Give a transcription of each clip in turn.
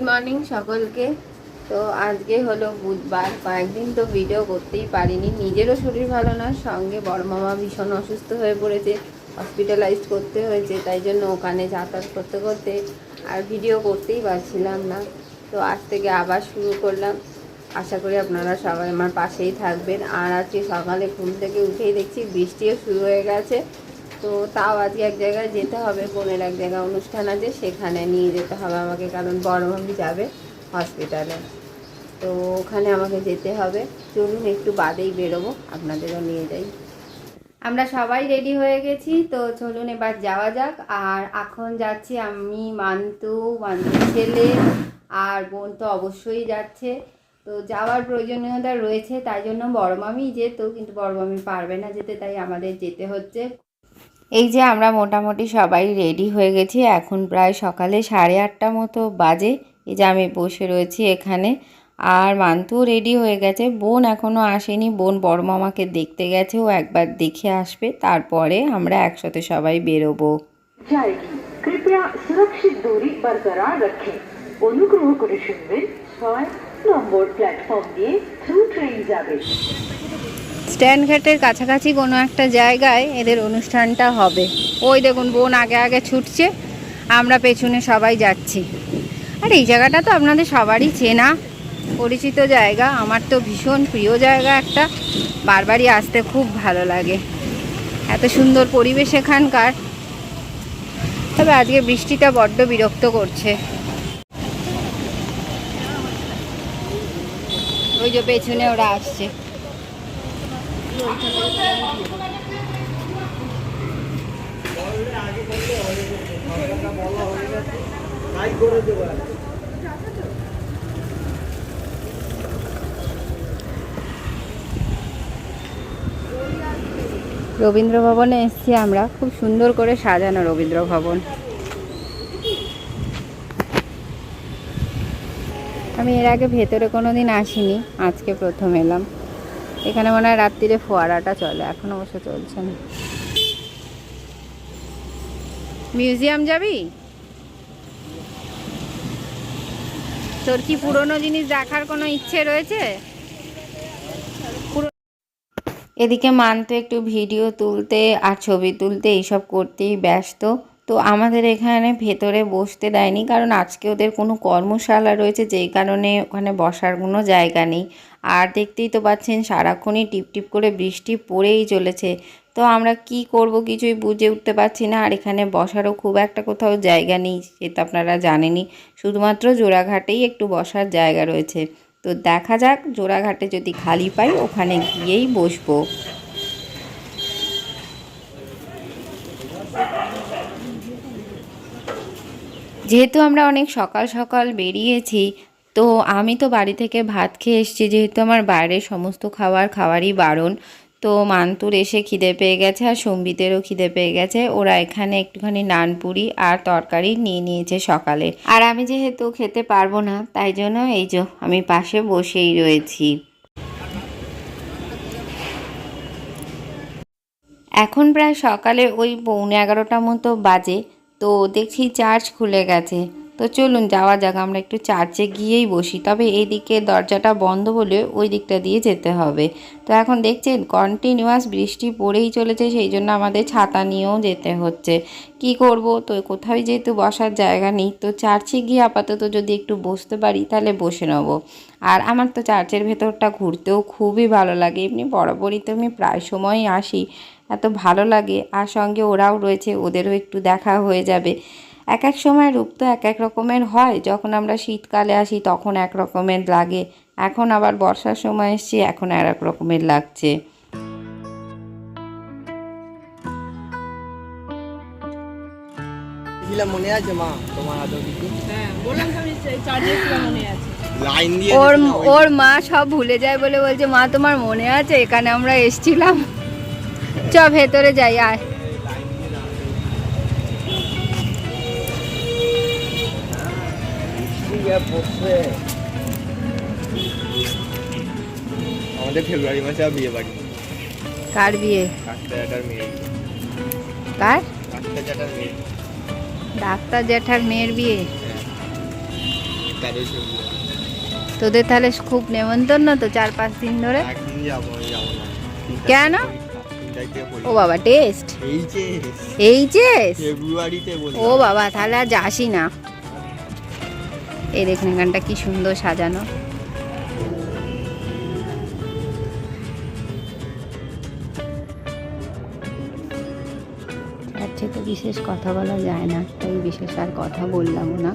Good morning সকলকে। তো আজকে হলো বুধবার। কয়েকদিন তো ভিডিও করতেই পারিনি। নিজেরও শরীর ভালো না, সঙ্গে বড় মামা ভীষণ অসুস্থ হয়ে পড়েছে হসপিটালাইজড করতে হয়েছে, তাই জন্য ওখানে যাতায়াত করতে করতে আর ভিডিও করতেই পারছিলাম না। তো আজ থেকে আবার শুরু করলাম। আশা করি আপনারা সবাই আমার পাশেই থাকবেন। আর আজকে সকালে ঘুম থেকে উঠেই দেখছি বৃষ্টিও শুরু হয়ে গেছে। তো তাও আজকে এক জায়গায় যেতে হবে, বোনের এক জায়গায় অনুষ্ঠান আছে, সেখানে নিয়ে যেতে হবে আমাকে, কারণ বড় মামি যাবে হসপিটালে তো ওখানে আমাকে যেতে হবে। চলুন একটু বাদেই বেরোবো, আপনাদেরও নিয়ে যাই। আমরা সবাই রেডি হয়ে গেছি, তো চলুন এবার যাওয়া যাক। আর এখন যাচ্ছি আমি, মান্তু মান্তু ছেলে, আর বোন তো অবশ্যই যাচ্ছে। তো যাওয়ার প্রয়োজনীয়তা রয়েছে, তাই জন্য বড় মামি যেত, কিন্তু বড় মামি পারবে না যেতে, তাই আমাদের যেতে হচ্ছে। এই যে আমরা মোটামুটি সবাই রেডি হয়ে গেছি, এখন প্রায় সকালে সাড়ে আটটা মতো বাজে। এই যে আমি বসে রয়েছি এখানে। আর মান্তু রেডি হয়ে গেছে। বোন এখনও আসেনি। বোন বড় মামাকে দেখতে গেছে। ও একবার দেখে আসবে। তারপরে আমরা একসাথে সবাই বেরোবো। অনুগ্রহ করে শুনবেন। ছয় নম্বর প্ল্যাটফর্ম দিয়ে থ্রু ট্রেন যাবে। স্ট্যান্ড ঘাটের কাছাকাছি কোনো একটা জায়গায় এদের অনুষ্ঠানটা হবে। ওই দেখুন, বোন আগে আগে ছুটছে, আমরা পেছনে সবাই যাচ্ছি। আর এই জায়গাটা তো আপনাদের সবারই চেনা, পরিচিত জায়গা, আমার তো ভীষণ প্রিয় জায়গা একটা। বারবারই আসতে খুব ভালো লাগে। এত সুন্দর পরিবেশ এখানকার। তবে আজকে বৃষ্টিটা বড্ড বিরক্ত করছে। ওই যে পেছনে ওরা আসছে। রবীন্দ্র ভবনে এসেছি আমরা। খুব সুন্দর করে সাজানো রবীন্দ্র ভবন আমি এর আগে ভেতরে কোনো দিন আসিনি, আজকে প্রথম এলাম। এখানে মনে হয় রাত্রিরে ফোয়ারাটা চলে, এখন অবশ্য চলছে না। মিউজিয়াম যাবি? তোর কি পুরনো জিনিস দেখার কোনো ইচ্ছে রয়েছে? এদিকে মানতো একটু ভিডিও তুলতে আর ছবি তুলতে এইসব করতেই ব্যস্ত। তো আমাদের এখানে ভেতরে বসতে দেয়নি, কারণ আজকে ওদের কোনো কর্মশালা রয়েছে, যেই কারণে ওখানে বসার কোনো জায়গা নেই। আর দেখতেই তো পাচ্ছেন সারাক্ষণই টিপ টিপ করে বৃষ্টি পড়েই চলেছে। তো আমরা কি করব কিছুই বুঝে উঠতে পারছি না, আর এখানে বসারও খুব একটা কোথাও জায়গা নেই সেটা আপনারা জানেনই। শুধুমাত্র জোড়াঘাটেই একটু বসার জায়গা রয়েছে। তো দেখা যাক, জোড়াঘাটে যদি খালি পাই, ওখানে গিয়েই বসবো। যেহেতু আমরা অনেক সকাল সকাল বেরিয়েছি, তো আমি তো বাড়ি থেকে ভাত খেয়ে এসেছি, যেহেতু আমার বাইরের সমস্ত খাবার খাওয়ারই বারণ। তো মান্তুর এসে খিদে পেয়ে গেছে আর সম্বিতেরও খিদে পেয়ে গেছে। ওরা এখানে একটুখানি নানপুরি আর তরকারি নিয়ে নিয়েছে সকালে। আর আমি যেহেতু খেতে পারব না, তাই জন্য এই যে আমি পাশে বসেই রয়েছি। এখন প্রায় সকালে ওই পৌনে এগারোটা মতো বাজে। তো দেখছি চার্চ খুলে গেছে। তো চলুন, যাওয়া যাক, আমরা একটু চার্চে গিয়েই বসি। তবে এইদিকে দরজাটা বন্ধ বলে ওই দিকটা দিয়ে যেতে হবে। তো এখন দেখছেন কন্টিনিউয়াস বৃষ্টি পড়েই চলেছে, সেই জন্য আমাদের ছাতা নিয়েও যেতে হচ্ছে। কি করব? তো কোথাও যেহেতু বসার জায়গা নেই, তো চার্চে গিয়ে আপাতত যদি একটু বসতে পারি, তাহলে বসে নেব। আর আমার তো চার্চের ভেতরটা ঘুরতেও খুবই ভালো লাগে। এমনি বরাবরই তো আমি প্রায় সময়ই আসি। এত ভালো লাগে। আর সঙ্গে ওরাও রয়েছে ওদেরও একটু দেখা হয়ে যাবে। এক এক সময় রূপ তো এক এক রকমের হয়। যখন আমরা শীতকালে আসি তখন এক রকমের লাগে। এখন আবার বর্ষার সময় এসছি এখন আর এক রকমের লাগছে। মনে আছে মা? তোমার আদৌ কিছু লাইন দিয়ে ওর ওর মা সব ভুলে যায় বলে বলছে মা তোমার মনে আছে? এখানে আমরা এসছিলাম। চ ভেতরে যাই আয়। আমাদের ফেব্রুয়ারি মাসে বিয়ে বাড়ি। কার বিয়ে? কার? ডাক্তার জ্যাঠার মেয়ের। বিয়ে? তোদের তাহলে খুব নেমন্তন্ন তো চার পাঁচ দিন ধরে? কেন? ও বাবা টেস্ট এইচএস ও বাবা তাহলে আজ আসি না। এই দেখুন এখানটা কি সুন্দর সাজানো। চার্চে তো বিশেষ কথা বলা যায় না তাই বিশেষ আর কথা বললামও না।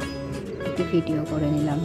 একটু ভিডিও করে নিলাম।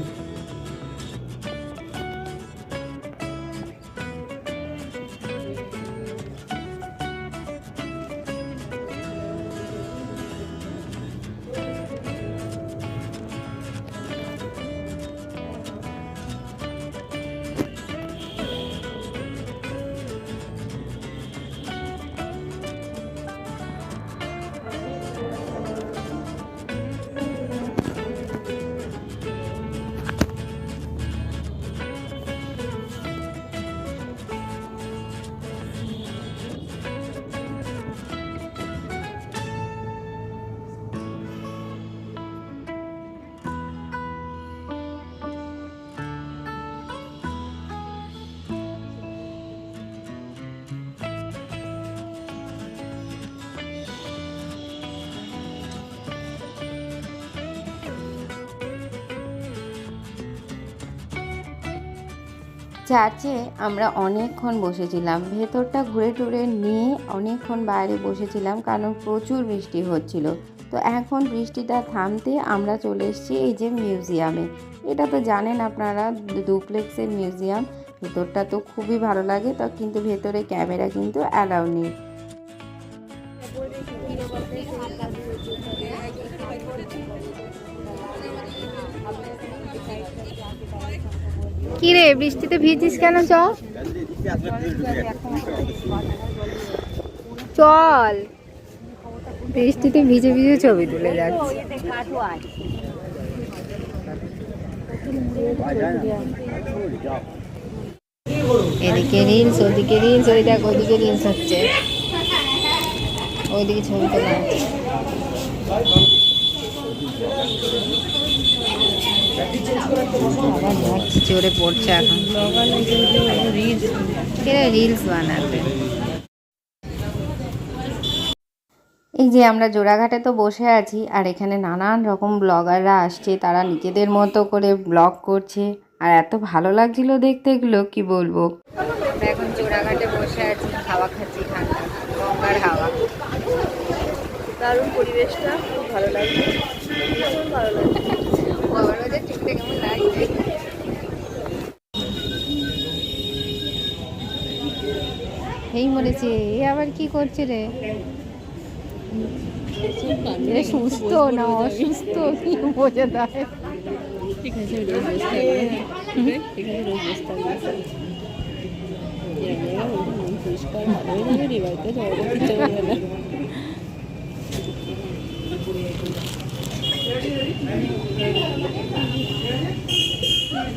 চার্চে আমরা অনেকক্ষণ বসেছিলাম। ভেতরটা ঘুরে টুরে নিয়ে অনেকক্ষণ বাইরে বসেছিলাম কারণ প্রচুর বৃষ্টি হচ্ছিল। তো এখন বৃষ্টিটা থামতে আমরা চলে এসেছি এই যে মিউজিয়ামে। এটা তো জানেন আপনারা, ডুপ্লেক্সের মিউজিয়াম। ভেতরটা তো খুবই ভালো লাগে, তা কিন্তু ভেতরে ক্যামেরা কিন্তু অ্যালাউ নেই। কি রে বৃষ্টিতে ভিজিস কেন, চ। চল। বৃষ্টিতে ভিজে ভিজে ছবি তুলে যাচ্ছে। এদিকে রিলস ওদিকে রিলস ওই দেখ, ওদিকে রিলস হচ্ছে। ওইদিকে ছবি তোলা হচ্ছে আবার যাচ্ছি জোরে পড়ছে এখন। রিলস বানাবে। এই যে আমরা জোড়াঘাটে তো বসে আছি আর এখানে নানান রকম ব্লগাররা আসছে তারা নিজেদের মতো করে ব্লগ করছে। আর এত ভালো লাগছিল দেখতে এগুলো কি বলব? এখন জোড়াঘাটে বসে আছি হাওয়া খাচ্ছি ঠান্ডা গঙ্গার হাওয়া। দারুণ পরিবেশটা খুব ভালো লাগছে। ভীষণ ভালো লাগছে বাবার বাজার ঠিকঠাক কেমন মরেছে এ আবার কি করছে রে? এ সুস্থ না অসুস্থ? কি বোঝা দেয়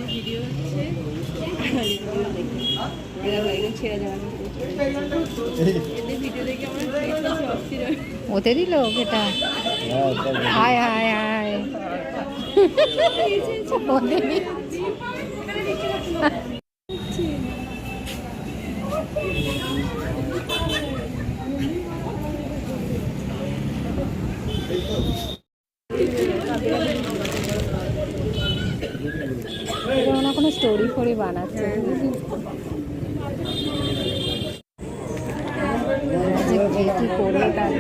ভিডিও হচ্ছে। ছেড়ে যাওয়া ওদেরই লোক এটা। হায় হায় হয়। কোনো স্টোরি ফোরি বানাচ্ছে যে কে কি করবে তার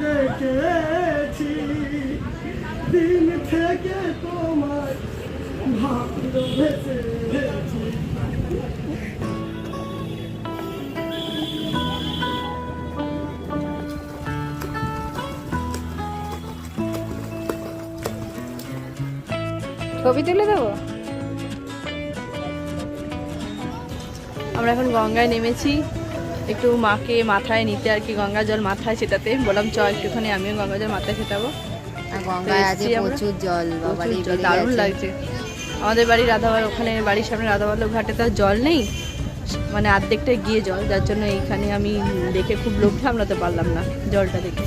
দেখেছি দিন থেকে তোমার ভালোবেসেছি ছবি তুলে দেবো? আমরা এখন গঙ্গায় নেমেছি। একটু মাকে মাথায় নিতে আর কি গঙ্গা জল মাথায় সেটাতে। বললাম চ একটুখানি আমিও গঙ্গা জল মাথায় সেটাবো। প্রচুর জল দারুণ লাগছে। আমাদের বাড়ি রাধাবার ওখানে বাড়ির সামনে রাধাবল্লভ ঘাটে তো জল নেই। মানে অর্ধেকটা গিয়ে জল যার জন্য এইখানে আমি দেখে খুব লোভ সামলাতে পারলাম না জলটা দেখে।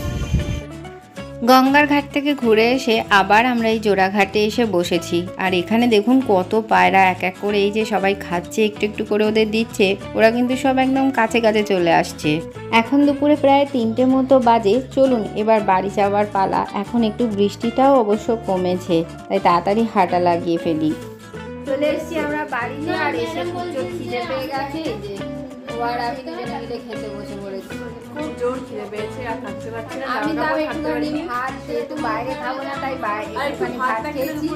গঙ্গার ঘাট থেকে ঘুরে এসে আবার আমরা এই জোড়াঘাটে এসে বসেছি। আর এখানে দেখুন কত পায়রা, এক এক করে এই যে সবাই খাচ্ছে, একটু একটু করে ওদের দিচ্ছে, ওরা কিন্তু সব একদম কাছে কাছে চলে আসছে। এখন দুপুরে প্রায় তিনটে মতো বাজে, চলুন এবার বাড়ি যাওয়ার পালা। এখন একটু বৃষ্টিটাও অবশ্য কমেছে, তাই তাড়াতাড়ি হাঁটা লাগিয়ে ফেলি। চলে এসেছি আমরা বাড়িতে আর এসে খিদে পেয়ে গেছে। এই যে ও আর আমি দুজনে মিলে খেতে বসে পড়েছি। খুব জোর খিদে পেয়েছে আর থাকতে পারছি না আমি তাও একটুখানি ভাত যেহেতু বাইরে খাব না তাই বাইরে একটুখানি ভাত ভাত খেয়েছি।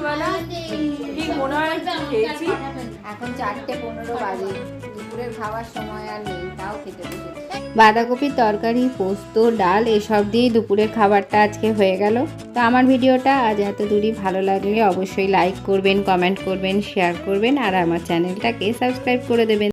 ঠিক মনে হয় খেয়েছি। এখন চারটে পনেরো বাজে দুপুরের খাওয়ার সময় আর নেই তাও খেতে বসেছি। বাঁধাকপির তরকারি পোস্ত ডাল এসব দিয়েই দুপুরের খাবারটা আজকে হয়ে গেল। তো আমার ভিডিওটা আজ এত দূরই ভালো লাগলে অবশ্যই লাইক করবেন কমেন্ট করবেন শেয়ার করবেন আর আমার চ্যানেলটাকে সাবস্ক্রাইব করে দেবেন।